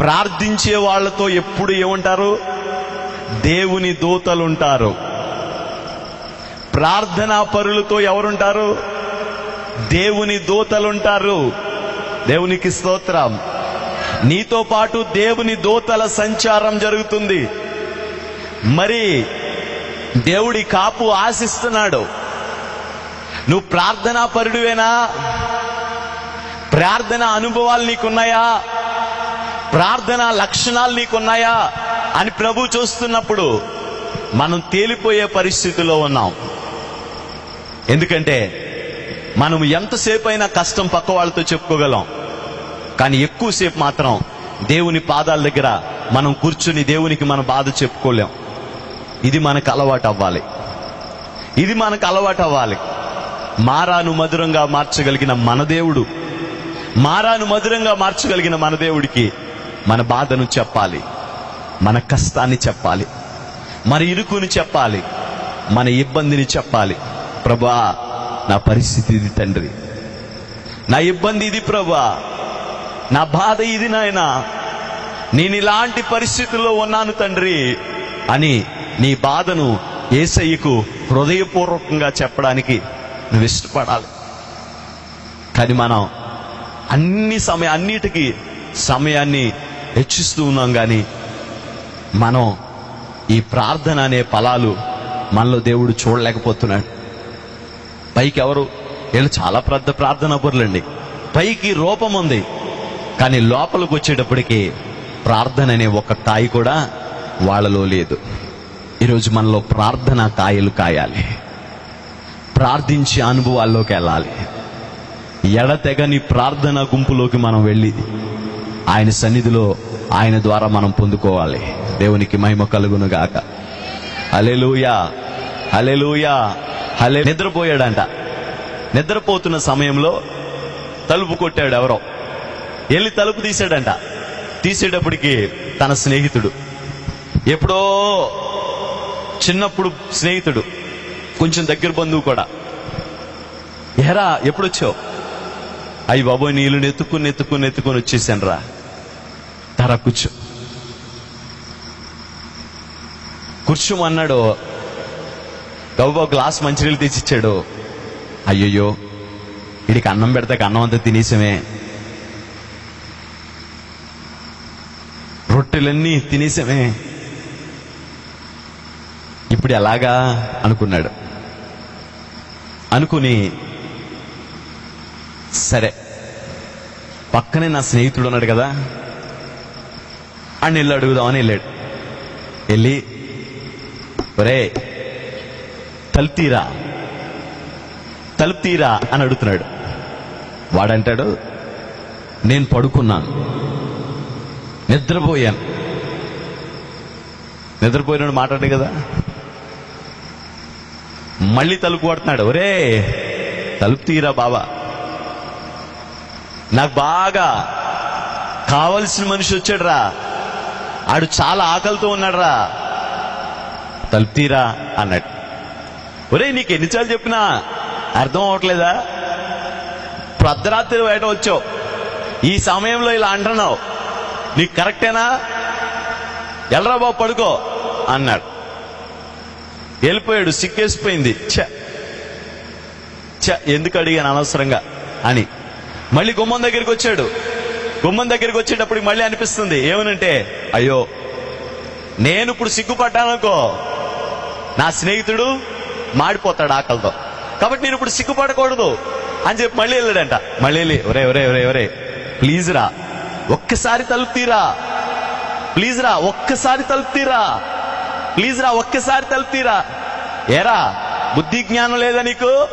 ప్రార్థించే వాళ్ళతో ఎప్పుడు ఏముంటారు? దేవుని దూతలుంటారు. ప్రార్థనా పరులతో ఎవరుంటారు? దేవుని దూతలుంటారు. దేవునికి స్తోత్రం. నీతో పాటు దేవుని దూతల సంచారం జరుగుతుంది. మరి దేవుడి కాపు ఆశిస్తున్నాడు. నువ్వు ప్రార్థనా పరుడివేనా? ప్రార్థన అనుభవాలు నీకున్నాయా? ప్రార్థన లక్షణాలు నీకున్నాయా అని ప్రభు చూస్తున్నప్పుడు మనం తేలిపోయే పరిస్థితిలో ఉన్నాం. ఎందుకంటే మనం ఎంతసేపు అయినా కష్టం పక్క వాళ్ళతో చెప్పుకోగలం. కానీ ఎక్కువసేపు మాత్రం దేవుని పాదాల దగ్గర మనం కూర్చుని దేవునికి మన బాధ చెప్పుకోలేం. ఇది మనకు అలవాటు అవ్వాలి. ఇది మనకు అలవాటు అవ్వాలి. మారాను మధురంగా మార్చగలిగిన మన దేవుడు. మారాను మధురంగా మార్చగలిగిన మన దేవుడికి మన బాధను చెప్పాలి మన కష్టాన్ని చెప్పాలి మన ఇరుకుని చెప్పాలి మన ఇబ్బందిని చెప్పాలి. ప్రభా నా పరిస్థితి ఇది తండ్రి. నా ఇబ్బంది ఇది ప్రభా. నా బాధ ఇది నాయనా. నేను ఇలాంటి పరిస్థితుల్లో ఉన్నాను తండ్రి అని నీ బాధను ఏసయ్యకు హృదయపూర్వకంగా చెప్పడానికి నువ్వు ఇష్టపడాలి. కానీ మనం అన్ని సమయ అన్నిటికీ సమయాన్ని హెచ్చిస్తూ ఉన్నాం కానీ మనం ఈ ప్రార్థన అనే ఫలాలు మనలో దేవుడు చూడలేకపోతున్నాడు. పైకి ఎవరు? వీళ్ళు చాలా పెద్ద ప్రార్థన పరులండి. పైకి రూపం ఉంది. కానీ లోపలికి వచ్చేటప్పటికి ప్రార్థన అనే ఒక తాయి కూడా వాళ్ళలో లేదు. ఈరోజు మనలో ప్రార్థన కాయలు కాయాలి. ప్రార్థించే అనుభవాల్లోకి వెళ్ళాలి. ఎడతెగని ప్రార్థన గుంపులోకి మనం వెళ్ళి ఆయన సన్నిధిలో ఆయన ద్వారా మనం పొందుకోవాలి. దేవునికి మహిమ కలుగును గాక అలెలుయా అలెలుయా హలే నిద్రపోయాడంట. నిద్రపోతున్న సమయంలో తలుపు కొట్టాడు ఎవరో. వెళ్ళి తలుపు తీసాడంట తీసేటప్పటికి తన స్నేహితుడు. ఎప్పుడో చిన్నప్పుడు స్నేహితుడు. కొంచెం దగ్గర బంధువు కూడా. ఎరా ఎప్పుడొచ్చావు? అయ్యి బాబోయ్ నీళ్ళు నెత్తుకుని నెత్తుకుని నెత్తుకుని వచ్చేసాను రా తర కూర్చో. కూర్చోమన్నాడు. గవ్వ గ్లాస్ మంచినీళ్ళు తీసిచ్చాడు. అయ్యయ్యో వీడికి అన్నం పెడతాక అన్నం అంతా తినేసమే. రొట్టెలన్నీ తినేసమే. ఇప్పుడు ఎలాగా? అనుకున్నాడు. అనుకుని సరే పక్కనే నా స్నేహితుడు ఉన్నాడు కదా అని వెళ్ళి అడుగుదామని వెళ్ళాడు. వెళ్ళి ఒరే తలుపుతీరా తలుపుతీరా అని అడుగుతున్నాడు. వాడంటాడు నేను పడుకున్నాను నిద్రపోయాను. నిద్రపోయినాడు మాట్లాడు కదా. మళ్ళీ తలుపు కొడుతున్నాడు ఒరే తలుపు తీరా బాబా నాకు బాగా కావలసిన మనిషి వచ్చాడురా. ఆడు చాలా ఆకలితో ఉన్నాడురా. తలుపుతీరా అన్నాడు. ఒరే నీకు ఎన్నిసార్లు చెప్పినా అర్థం అవట్లేదా ఇప్పుడు అర్ధరాత్రి బయట వచ్చావు. ఈ సమయంలో ఇలా అంటున్నావు. నీకు కరెక్టేనా? ఎల్రా బాబు పడుకో అన్నాడు. వెళ్ళిపోయాడు సిక్కేసిపోయింది ఛ! చ ఎందుకు అడిగాను అనవసరంగా? అని. మళ్ళీ గుమ్మం దగ్గరికి వచ్చాడు. గుమ్మం దగ్గరికి వచ్చేటప్పుడు మళ్ళీ అనిపిస్తుంది. ఏమనంటే అయ్యో నేను ఇప్పుడు సిగ్గుపడ్డాననుకో నా స్నేహితుడు మాడిపోతాడు ఆకలితో. కాబట్టి నేను ఇప్పుడు సిగ్గుపడకూడదు అని చెప్పి మళ్ళీ వెళ్ళాడంట. మళ్ళీ వెళ్ళి ఒరే ఒరే ఒరే ఒరే ప్లీజ్ రా ఒక్కసారి తలుపు తీరా. ప్లీజ్ రా ఒక్కసారి తలుపు తీరా. ప్లీజ్ రా ఒక్కసారి తలుపు తీరా. ఏరా బుద్ధి జ్ఞానం లేదా నీకు?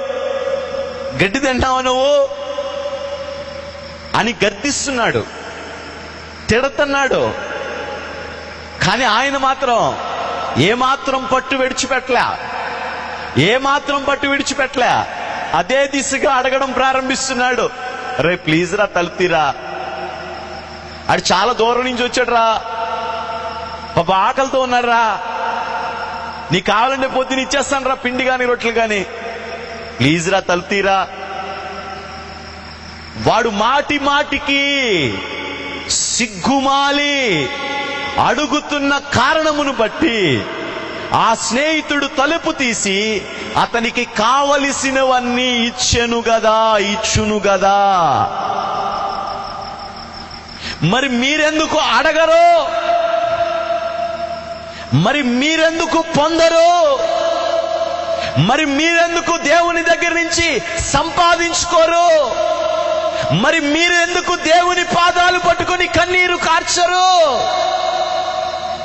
గడ్డి తింటావా నువ్వు? అని గర్దిస్తున్నాడు తిడతన్నాడు. కానీ ఆయన మాత్రం ఏమాత్రం పట్టు విడిచిపెట్టలే. ఏమాత్రం పట్టు విడిచిపెట్టలే. అదే దిశగా అడగడం ప్రారంభిస్తున్నాడు. రే ప్లీజ్ రా తలుతీరా అది చాలా దూరం నుంచి వచ్చాడు రా పాప ఆకలితో ఉన్నారా నీకు కావాలంటే పొద్దున ఇచ్చేస్తాను రా పిండి కానీ రొట్టెలు కానీ ప్లీజ్ రా తలుతీరా వాడు మాటి మాటికి సిగ్గుమాలి. అడుగుతున్న కారణమును బట్టి ఆ స్నేహితుడు తలుపు తీసి అతనికి కావలసినవన్నీ ఇచ్చెను గదా ఇచ్చును గదా. మరి మీరెందుకు అడగరు? మరి మీరెందుకు పొందరు? మరి మీరెందుకు దేవుని దగ్గర నుంచి సంపాదించుకోరు? మరి మీరెందుకు దేవుని పాదాలు పట్టుకొని కన్నీరు కార్చరు?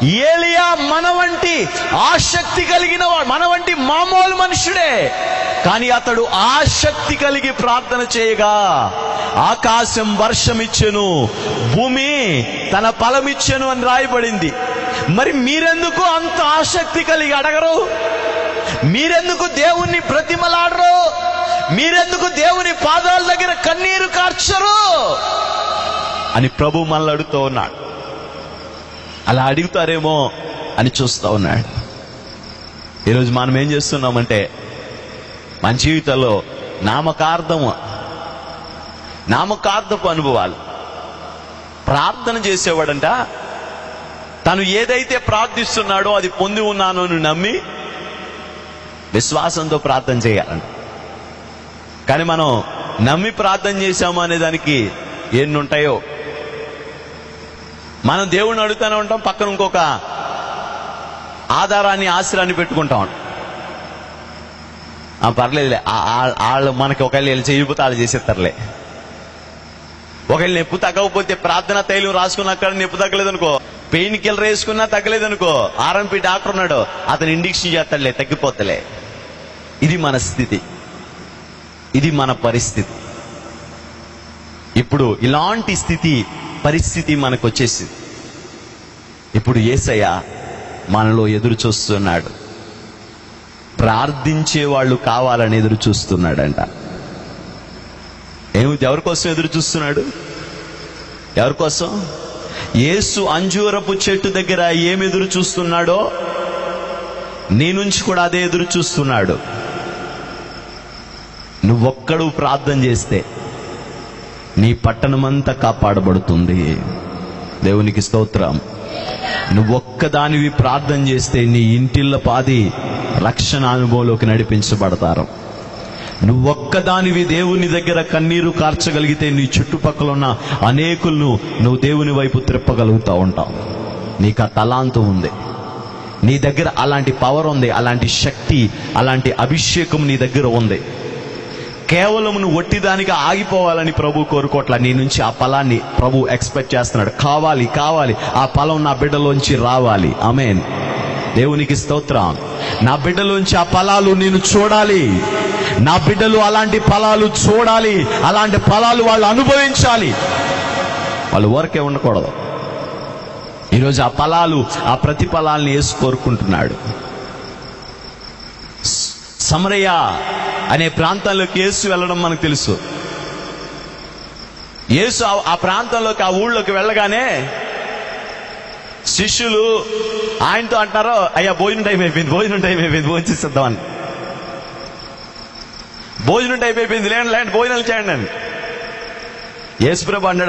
ఏలియా మన వంటి ఆసక్తి కలిగిన వాడు మన వంటి మామూలు మనుషుడే. కానీ అతడు ఆసక్తి కలిగి ప్రార్థన చేయగా ఆకాశం వర్షమిచ్చెను భూమి తన ఫలమిచ్చెను అని రాయబడింది. మరి మీరెందుకు అంత ఆసక్తి కలిగి అడగరు? మీరెందుకు దేవుణ్ణి బ్రతిమలాడరు మీరెందుకు దేవుని పాదాల దగ్గర కన్నీరు కార్చరు? అని ప్రభు మనల్ని అడుగుతూ ఉన్నాడు. అలా అడుగుతారేమో అని చూస్తూ ఉన్నాడు. ఈరోజు మనం ఏం చేస్తున్నామంటే మన జీవితంలో నామకార్థము నామకార్థపు అనుభవాలు. ప్రార్థన చేసేవాడంట. తను ఏదైతే ప్రార్థిస్తున్నాడో అది పొంది ఉన్నానో అని నమ్మి విశ్వాసంతో ప్రార్థన చేయాలంట. కానీ మనం నమ్మి ప్రార్థన చేశాము అనే దానికి ఎన్ని ఉంటాయో మనం దేవుణ్ణి అడుగుతూనే ఉంటాం పక్కన ఇంకొక ఆధారాన్ని ఆశ్రయాన్ని పెట్టుకుంటాం ఆ, పర్లేదులే. వాళ్ళు మనకి ఒకళ్ళు వెళ్ళి చేయబోతే వాళ్ళు చేసేస్తారులే. ఒకళ్ళు నొప్పు తగ్గకపోతే ప్రార్థన తైలం రాసుకున్న అక్కడ నొప్పు తగ్గలేదనుకో పెయిన్ కిల్లర్ వేసుకున్నా తగ్గలేదనుకో ఆర్ఎంపీ డాక్టర్ ఉన్నాడు అతను ఇండిక్షన్ చేస్తాడులే తగ్గిపోతలే ఇది మన స్థితి. ఇది మన పరిస్థితి. ఇప్పుడు ఇలాంటి స్థితి పరిస్థితి మనకు వచ్చేసింది ఇప్పుడు ఏసయ్య మనలో ఎదురు చూస్తున్నాడు. ప్రార్థించే వాళ్ళు కావాలని ఎదురు చూస్తున్నాడంట. ఏమి ఎవరి కోసం ఎదురు చూస్తున్నాడు? ఎవరి కోసం? యేసు అంజూరపు చెట్టు దగ్గర ఏమి ఎదురు చూస్తున్నాడో? నీ నుంచి కూడా అదే ఎదురు చూస్తున్నాడు. నువ్వొక్కడు ప్రార్థన చేస్తే నీ పట్టణమంతా కాపాడబడుతుంది. దేవునికి స్తోత్రం. నువ్వొక్కదానివి ప్రార్థన చేస్తే నీ ఇంటిల్ల పాది రక్షణ అనుభవంలోకి నడిపించబడతారు. నువ్వొక్కదానివి దేవుని దగ్గర కన్నీరు కార్చగలిగితే నీ చుట్టుపక్కల ఉన్న అనేకులను నువ్వు దేవుని వైపు త్రిప్పగలుగుతూ ఉంటావు. నీకు ఆ తలాంతు ఉంది. నీ దగ్గర అలాంటి పవర్ ఉంది అలాంటి శక్తి అలాంటి అభిషేకం నీ దగ్గర ఉంది. కేవలం నువ్వు ఒట్టిదానికి ఆగిపోవాలని ప్రభు కోరుకోట్ల. నీ నుంచి ఆ ఫలాన్ని ప్రభు ఎక్స్పెక్ట్ చేస్తున్నాడు. కావాలి కావాలి. ఆ ఫలం నా బిడ్డలోంచి రావాలి. అమేన్ దేవునికి స్తోత్రం. నా బిడ్డలోంచి ఆ ఫలాలు నేను చూడాలి. నా బిడ్డలు అలాంటి ఫలాలు చూడాలి. అలాంటి ఫలాలు వాళ్ళు అనుభవించాలి. వాళ్ళు ఊరకే ఉండకూడదు. ఈరోజు ఆ ఫలాలు ఆ ప్రతిఫలాల్ని వేసి కోరుకుంటున్నాడు. సమరయ్య అనే ప్రాంతంలోకి యేసు వెళ్ళడం మనకు తెలుసు. యేసు ఆ- ప్రాంతంలోకి ఆ ఊళ్ళోకి వెళ్ళగానే శిష్యులు ఆయనతో అంటారు అయ్యా భోజనం టైం అయిపోయింది భోజనం టైం అయిపోయింది భోజనం చేసేద్దామని. భోజనం టైం అయిపోయింది లేండి లేండి భోజనాలు చేయండి అని. యేసుప్రభు అన్నాడు